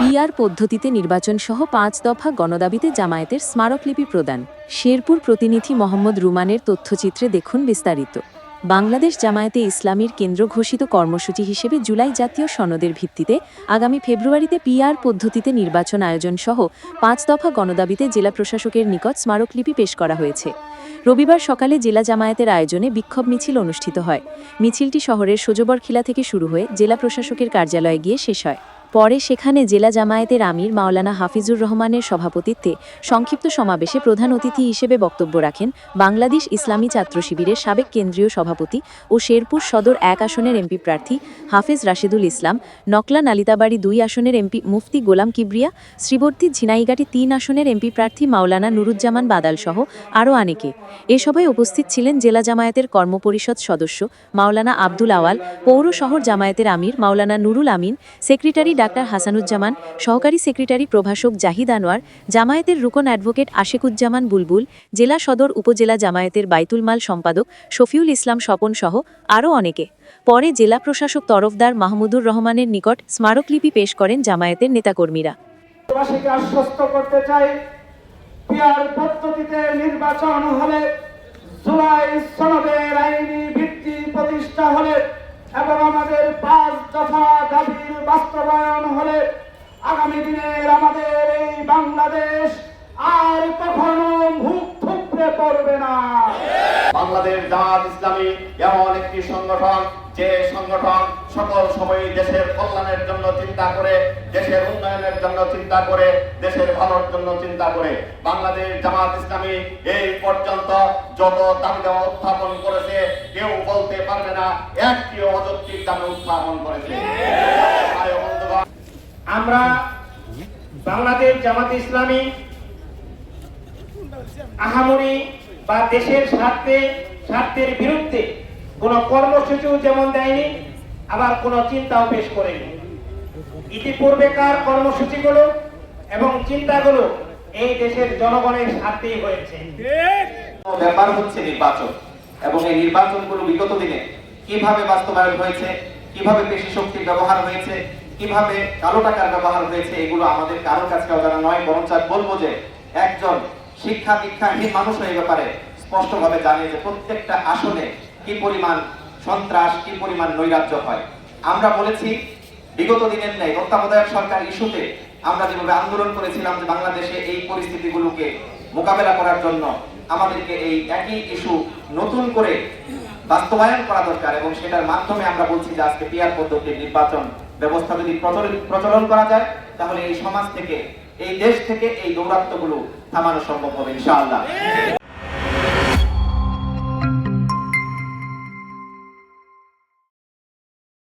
PR পদ্ধতিতে নির্বাচন সহ পাঁচ দফা গণদাবিতে জামায়াতের স্মারকলিপি প্রদান। শেরপুর প্রতিনিধি মোহাম্মদ রুমানের তথ্যচিত্রে দেখুন বিস্তারিত। বাংলাদেশ জামায়াতে ইসলামীর কেন্দ্র ঘোষিত কর্মসূচি হিসেবে জুলাই জাতীয় সনদের ভিত্তিতে আগামী ফেব্রুয়ারিতে পিআর পদ্ধতিতে নির্বাচন আয়োজন সহ পাঁচ দফা গণদাবিতে জেলা প্রশাসকের নিকট স্মারকলিপি পেশ করা হয়েছে। রবিবার সকালে জেলা জামায়াতের আয়োজনে বিক্ষোভ মিছিল অনুষ্ঠিত হয়। মিছিলটি শহরের সোজবরখিলা থেকে শুরু হয়ে জেলা প্রশাসকের কার্যালয়ে গিয়ে শেষ হয়। পরে সেখানে জেলা জামায়াতের আমির মাওলানা হাফিজুর রহমানের সভাপতিত্বে সংক্ষিপ্ত সমাবেশে প্রধান অতিথি হিসেবে বক্তব্য রাখেন বাংলাদেশ ইসলামী ছাত্র শিবিরের সাবেক কেন্দ্রীয় সভাপতি ও শেরপুর সদর এক আসনের এমপি প্রার্থী হাফেজ রাশেদুল ইসলাম, নকলা নালিতাবাড়ি দুই আসনের এমপি মুফতি গোলাম কিবরিয়া, শ্রীবর্তী ঝিনাইগাটি তিন আসনের এমপি প্রার্থী মাওলানা নুরুজ্জামান বাদালসহ আরও অনেকে। এ সভায় উপস্থিত ছিলেন জেলা জামায়াতের কর্মপরিষদ সদস্য মাওলানা আব্দুল আওয়াল, পৌর শহর জামায়াতের আমির মাওলানা নুরুল আমিন, সেক্রেটারি ডাক্তার হাসানুজ্জামান, সহকারী সেক্রেটারি প্রভাষক জাহিদ আনোয়ার, জামায়াতের রুকন অ্যাডভোকেট আশেকুজ্জামান বুলবুল, জেলা সদর উপজেলা জামায়াতের বাইতুল মাল সম্পাদক শফিউল ইসলাম স্বপন সহ আরও অনেকে। পরে জেলা প্রশাসক তরফদার মাহমুদুর রহমানের নিকট স্মারকলিপি পেশ করেন জামায়াতের নেতাকর্মীরা। নির্বাচন হলে আইনি ভিত্তি প্রতিষ্ঠা হলে এবং আমাদের পাঁচ দফা দাবির বাস্তবায়ন হলে আগামী দিনের আমাদের এই বাংলাদেশ আর কখনো মুখ থুপড়ে পড়বে না। বাংলাদেশ জামাত ইসলামী এমন একটি সংগঠন যে সংগঠন সকল সময় দেশের কল্যাণের জন্য চিন্তা করে দেশের উন্নয়নের জন্য চিন্তা করে দেশের ভালোর জন্য চিন্তা করে। বাংলাদেশ জামাত ইসলামী এই পর্যন্ত যত দাবি দেওয়া উত্থাপন করেছে কেউ বলতে পারবে না একটি অযৌক্তিক দাবি উত্থাপন করেছে। আমরা বাংলাদেশ জামাত ইসলামী আহামরি বা দেশের স্বার্থে, স্বার্থের বিরুদ্ধে কোন কর্মসূচিও যেমন দেয়নি, আবার কোন চিন্তাও পেশ করেনি। ইতিপূর্বেকার কর্মসূচিগুলো এবং চিন্তাগুলো এই দেশের জনগণের স্বার্থেই হয়েছে। ব্যাপার হচ্ছে নির্বাচন এবং এই নির্বাচনগুলো বিগত দিনে কীভাবে বাস্তবায়ন হয়েছে, কীভাবে পেশি শক্তির ব্যবহার হয়েছে কীভাবে কালো টাকার ব্যবহার হয়েছে এগুলো আমাদের কারোর কাছে অজানা নয় বরং আর বলব যে একজন শিক্ষা দীক্ষাহীন মানুষ এই ব্যাপারে স্পষ্টভাবে জানে যে প্রত্যেকটা আসনে কি পরিমাণ সন্ত্রাস, কি পরিমাণ নৈরাজ্য হয়। আমরা বলেছি, বিগত দিনের নেই তত্ত্বাবধায়ক সরকার ইস্যুতে আমরা যেভাবে আন্দোলন করেছিলাম যে বাংলাদেশে এই পরিস্থিতিগুলোকে মোকাবেলা করার জন্য আমাদেরকে এই একই ইস্যু নতুন করে বাস্তবায়ন করা দরকার এবং সেটার মাধ্যমে আমরা বলছি যে আজকে পিয়ার পদ্ধতির নির্বাচন ব্যবস্থা যদি প্রচলন করা যায়, তাহলে এই সমাজ থেকে, এই দেশ থেকে এই দৌরাত্মগুলো থামানো সম্ভব হবে, ইনশাআল্লাহ।